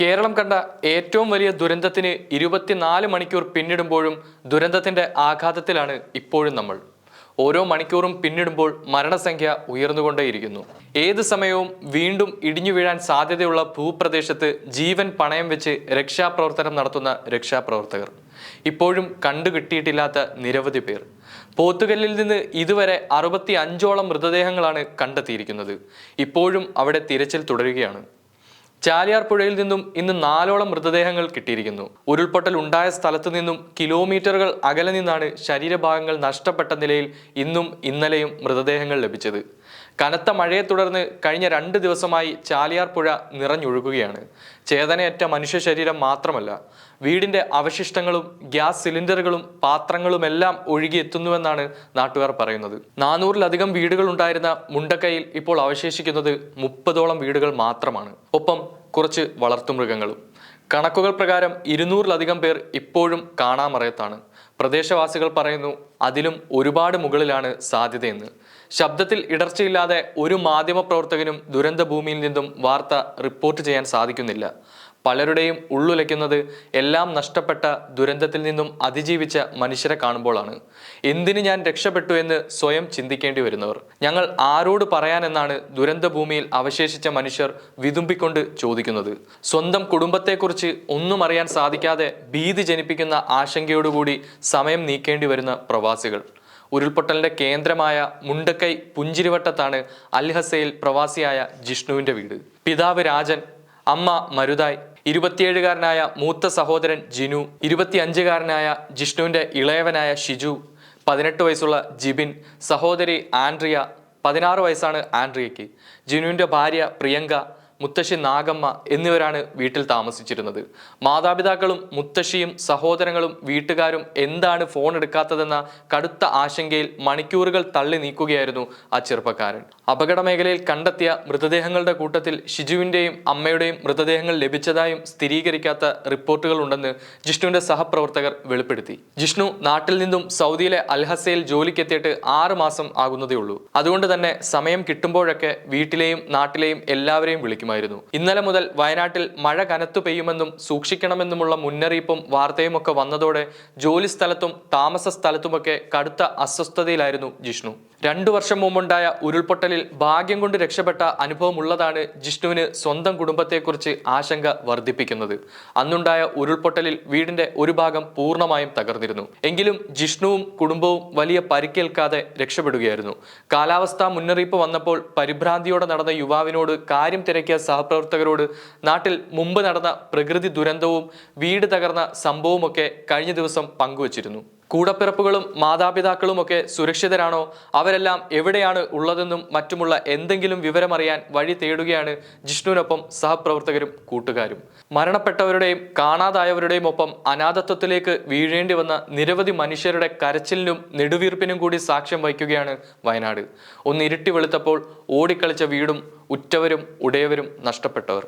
കേരളം കണ്ട ഏറ്റവും വലിയ ദുരന്തത്തിന് ഇരുപത്തിനാല് മണിക്കൂർ പിന്നിടുമ്പോഴും ദുരന്തത്തിന്റെ ആഘാതത്തിലാണ് ഇപ്പോഴും നമ്മൾ. ഓരോ മണിക്കൂറും പിന്നിടുമ്പോൾ മരണസംഖ്യ ഉയർന്നുകൊണ്ടേയിരിക്കുന്നു. ഏത് സമയവും വീണ്ടും ഇടിഞ്ഞു വീഴാൻ സാധ്യതയുള്ള ഭൂപ്രദേശത്ത് ജീവൻ പണയം വെച്ച് രക്ഷാപ്രവർത്തനം നടത്തുന്ന രക്ഷാപ്രവർത്തകർ. ഇപ്പോഴും കണ്ടുകിട്ടിയിട്ടില്ലാത്ത നിരവധി പേർ. പോത്തുകല്ലിൽ നിന്ന് ഇതുവരെ അറുപത്തി അഞ്ചോളം മൃതദേഹങ്ങളാണ് കണ്ടെത്തിയിരിക്കുന്നത്. ഇപ്പോഴും അവിടെ തിരച്ചിൽ തുടരുകയാണ്. ചാലിയാർ പുഴയിൽ നിന്നും ഇന്ന് നാലോളം മൃതദേഹങ്ങൾ കിട്ടിയിരിക്കുന്നു. ഉരുൾപൊട്ടൽ ഉണ്ടായ സ്ഥലത്തു നിന്നും കിലോമീറ്ററുകൾ അകലെ നിന്നാണ് ശരീരഭാഗങ്ങൾ നഷ്ടപ്പെട്ട നിലയിൽ ഇന്നും ഇന്നലെയും മൃതദേഹങ്ങൾ ലഭിച്ചത്. കനത്ത മഴയെ തുടർന്ന് കഴിഞ്ഞ രണ്ട് ദിവസമായി ചാലിയാർ പുഴ നിറഞ്ഞൊഴുകുകയാണ്. ചേതനയറ്റ മനുഷ്യ ശരീരം മാത്രമല്ല വീടിന്റെ അവശിഷ്ടങ്ങളും ഗ്യാസ് സിലിണ്ടറുകളും പാത്രങ്ങളുമെല്ലാം ഒഴുകിയെത്തുന്നുവെന്നാണ് നാട്ടുകാർ പറയുന്നത്. നാനൂറിലധികം വീടുകൾ ഉണ്ടായിരുന്ന മുണ്ടക്കയിൽ ഇപ്പോൾ അവശേഷിക്കുന്നത് മുപ്പതോളം വീടുകൾ മാത്രമാണ്. ഒപ്പം കുറച്ച് വളർത്തുമൃഗങ്ങളും കണക്കുകൾ പ്രകാരം ഇരുന്നൂറിലധികം പേർ ഇപ്പോഴും കാണാമറയത്താണ്. പ്രദേശവാസികൾ പറയുന്നു അതിലും ഒരുപാട് മുകളിലാണ് സാധ്യതയെന്ന്. ശബ്ദത്തിൽ ഇടർച്ചയില്ലാതെ ഒരു മാധ്യമപ്രവർത്തകനും ദുരന്ത ഭൂമിയിൽ നിന്നും വാർത്ത റിപ്പോർട്ട് ചെയ്യാൻ സാധിക്കുന്നില്ല. പലരുടെയും ഉള്ളുലയ്ക്കുന്നത് എല്ലാം നഷ്ടപ്പെട്ട ദുരന്തത്തിൽ നിന്നും അതിജീവിച്ച മനുഷ്യരെ കാണുമ്പോഴാണ്. എന്തിന് ഞാൻ രക്ഷപ്പെട്ടു എന്ന് സ്വയം ചിന്തിക്കേണ്ടി വരുന്നവർ? ഞങ്ങൾ ആരോട് പറയാനെന്നാണ് ദുരന്ത ഭൂമിയിൽ അവശേഷിച്ച മനുഷ്യർ വിതുമ്പിക്കൊണ്ട് ചോദിക്കുന്നത്. സ്വന്തം കുടുംബത്തെക്കുറിച്ച് ഒന്നും അറിയാൻ സാധിക്കാതെ ഭീതി ജനിപ്പിക്കുന്ന ആശങ്കയോടുകൂടി സമയം നീക്കേണ്ടി വരുന്ന പ്രവാസികൾ. ഉരുൾപൊട്ടലിന്റെ കേന്ദ്രമായ മുണ്ടക്കൈ പുഞ്ചിരിവട്ടത്താണ് അൽഹസയിൽ പ്രവാസിയായ ജിഷ്ണുവിന്റെ വീട്. പിതാവ് രാജൻ അമ്മ മരുതായ് ഇരുപത്തിയേഴുകാരനായ മൂത്ത സഹോദരൻ ജിനു ഇരുപത്തിയഞ്ചുകാരനായ ജിഷ്ണുവിന്റെ ഇളയവനായ ഷിജു പതിനെട്ട് വയസ്സുള്ള ജിബിൻ സഹോദരി ആൻഡ്രിയ പതിനാറ് വയസ്സാണ് ആൻഡ്രിയയ്ക്ക്. ജിനുവിന്റെ ഭാര്യ പ്രിയങ്ക മുത്തശ്ശി നാഗമ്മ എന്നിവരാണ് വീട്ടിൽ താമസിച്ചിരുന്നത്. മാതാപിതാക്കളും മുത്തശ്ശിയും സഹോദരങ്ങളും വീട്ടുകാരും എന്താണ് ഫോൺ എടുക്കാത്തതെന്ന കടുത്ത ആശങ്കയിൽ മണിക്കൂറുകൾ തള്ളി നീക്കുകയായിരുന്നു ആ ചെറുപ്പക്കാരൻ. അപകട മേഖലയിൽ കണ്ടെത്തിയ മൃതദേഹങ്ങളുടെ കൂട്ടത്തിൽ ഷിജുവിന്റെയും അമ്മയുടെയും മൃതദേഹങ്ങൾ ലഭിച്ചതായും സ്ഥിരീകരിക്കാത്ത റിപ്പോർട്ടുകൾ ഉണ്ടെന്ന് ജിഷ്ണുവിന്റെ സഹപ്രവർത്തകർ വെളിപ്പെടുത്തി. ജിഷ്ണു നാട്ടിൽ നിന്നും സൗദിയിലെ അൽഹസയിൽ ജോലിക്കെത്തിയിട്ട് ആറ് മാസം ആകുന്നതേ ഉള്ളൂ അതുകൊണ്ട് തന്നെ സമയം കിട്ടുമ്പോഴൊക്കെ വീട്ടിലെയും നാട്ടിലെയും എല്ലാവരെയും വിളിക്കുമായിരുന്നു ഇന്നലെ മുതൽ വയനാട്ടിൽ മഴ കനത്തു പെയ്യുമെന്നും സൂക്ഷിക്കണമെന്നുമുള്ള മുന്നറിയിപ്പും വാർത്തയുമൊക്കെ വന്നതോടെ ജോലി സ്ഥലത്തും താമസ സ്ഥലത്തുമൊക്കെ കടുത്ത അസ്വസ്ഥതയിലായിരുന്നു ജിഷ്ണു. രണ്ടു വർഷം മുമ്പുണ്ടായ ഉരുൾപൊട്ടലിൽ ഭാഗ്യം കൊണ്ട് രക്ഷപ്പെട്ട അനുഭവമുള്ളതാണ് ജിഷ്ണുവിന് സ്വന്തം കുടുംബത്തെക്കുറിച്ച് ആശങ്ക വർദ്ധിപ്പിക്കുന്നത്. അന്നുണ്ടായ ഉരുൾപൊട്ടലിൽ വീടിന്റെ ഒരു ഭാഗം പൂർണമായും തകർന്നിരുന്നു. എങ്കിലും ജിഷ്ണുവും കുടുംബവും വലിയ പരിക്കേൽക്കാതെ രക്ഷപ്പെടുകയായിരുന്നു. കാലാവസ്ഥാ മുന്നറിയിപ്പ് വന്നപ്പോൾ പരിഭ്രാന്തിയോടെ നടന്ന യുവാവിനോട് കാര്യം തിരക്കിയ സഹപ്രവർത്തകരോട് നാട്ടിൽ മുമ്പ് നടന്ന പ്രകൃതി ദുരന്തവും വീട് തകർന്ന സംഭവമൊക്കെ കഴിഞ്ഞ ദിവസം പങ്കുവച്ചിരുന്നു. കൂടപ്പിറപ്പുകളും മാതാപിതാക്കളുമൊക്കെ സുരക്ഷിതരാണോ? അവരെല്ലാം എവിടെയാണ് ഉള്ളതെന്നും മറ്റുമുള്ള എന്തെങ്കിലും വിവരമറിയാൻ വഴി തേടുകയാണ് ജിഷ്ണുവിനൊപ്പം സഹപ്രവർത്തകരും കൂട്ടുകാരും. മരണപ്പെട്ടവരുടെയും കാണാതായവരുടെയും ഒപ്പം അനാഥത്വത്തിലേക്ക് വീഴേണ്ടി വന്ന നിരവധി മനുഷ്യരുടെ കരച്ചിലിനും നെടുവീർപ്പിനും കൂടി സാക്ഷ്യം വഹിക്കുകയാണ് വയനാട്. ഒന്ന് ഇരുട്ടി വെളുത്തപ്പോൾ ഓടിക്കളിച്ച വീടും ഉറ്റവരും ഉടയവരും നഷ്ടപ്പെട്ടവർ.